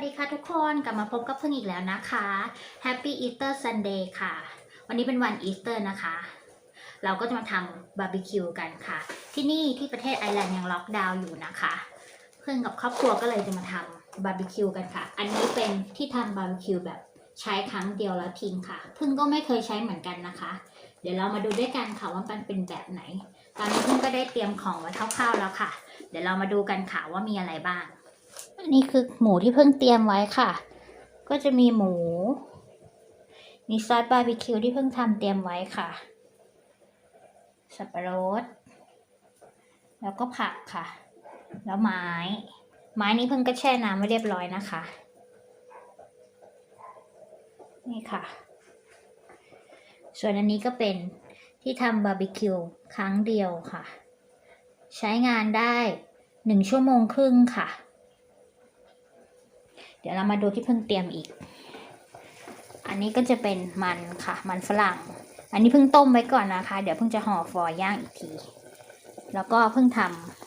วัสดีค่ะทุกคนกลับมาพบกับเพิ่งอีกแล้วนะคะ Happy Easter Sunday ค่ะ วันนี้เป็นวันอีสเตอร์นะคะ เราก็จะมาทำบาร์บีคิวกันค่ะ ที่นี่ที่ประเทศไอร์แลนด์ยังล็อกดาวน์อยู่นะคะ เพิ่งกับครอบครัวก็เลยจะมาทำบาร์บีคิวกันค่ะ อันนี้เป็นที่ทำบาร์บีคิวแบบใช้ครั้งเดียวแล้วทิ้งค่ะ เพิ่งก็ไม่เคยใช้เหมือนกันนะคะ เดี๋ยวเรามาดูด้วยกันค่ะว่ามันเป็นแบบไหน ตอนนี้เพิ่งก็ได้เตรียมของไว้คร่าวๆแล้วค่ะ เดี๋ยวเรามาดูกันค่ะว่ามีอะไรบ้าง อันนี้คือหมูที่เพิ่งเตรียมไว้ค่ะ ก็จะมีหมู มีซอสบาร์บีคิวที่เพิ่งทำเตรียมไว้ค่ะ สับปะรด แล้วก็ผักค่ะ แล้วไม้ ไม้นี้เพิ่งก็แช่น้ำไว้เรียบร้อยนะคะ นี่ค่ะ ส่วนอันนี้ก็เป็นที่ทำบาร์บีคิวครั้งเดียวค่ะ ใช้งานได้หนึ่งชั่วโมงครึ่งค่ะ ดี๋ยวเรามาดูที่เพิ่งเตรียมอีก อันนี้ก็จะเป็นมันค่ะ มันฝรั่ง อันนี้เพิ่งต้มไว้ก่อนนะคะ เดี๋ยวเพิ่งจะห่อฟอยย่างอีกที แล้วก็เพิ่งท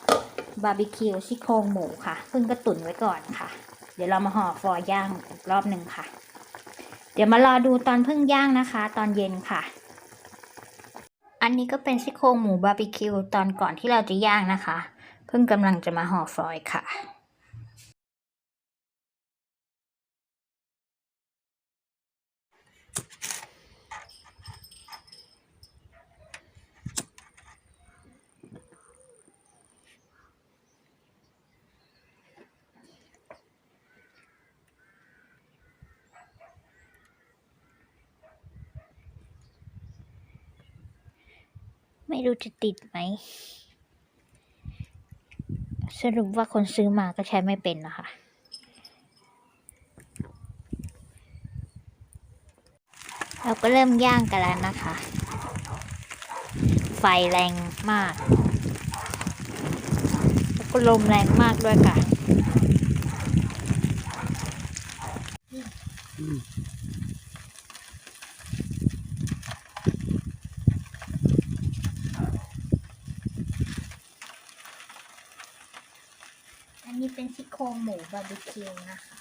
ำบาร์บีคิวซี่โครงหมูค่ะ เพิ่งก็ตุ๋นไว้ก่อนค่ะ เดี๋ยวเรามาห่อฟอยย่างอีกรอบหนึ่งค่ะ เดี๋ยวมารอดูตอนเพิ่งย่างนะคะ ตอนเย็นค่ะ อันนี้ก็เป็นซี่โครงหมูบาร์บีคิวตอนก่อนที่เราจะย่างนะคะ เพิ่งกำลังจะมาห่อฟอยค่ะ ไม่รู้จะติดไหม สรุปว่าคนซื้อมาก็ใช้ไม่เป็นนะคะ เราก็เริ่มย่างกันแล้วนะคะ ไฟแรงมาก แล้วก็ลมแรงมากด้วยค่ะ อันนี้เป็นซี่โครงหมูบาร์บีคิวนะคะ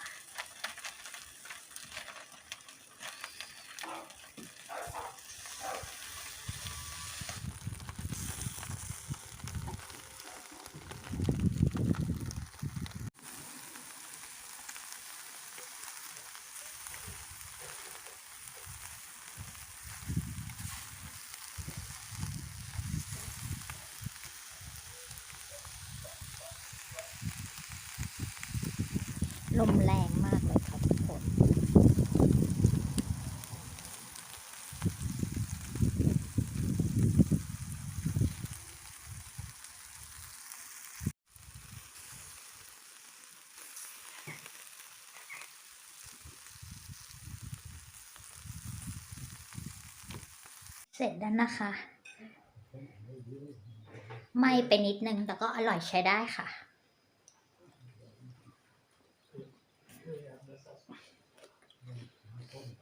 ลมแรงมากเลยค่ะทุกคน เสร็จแล้วนะคะไหม่ไปนิดนึงแต่ก็อร่อยใช้ได้ค่ะ pone.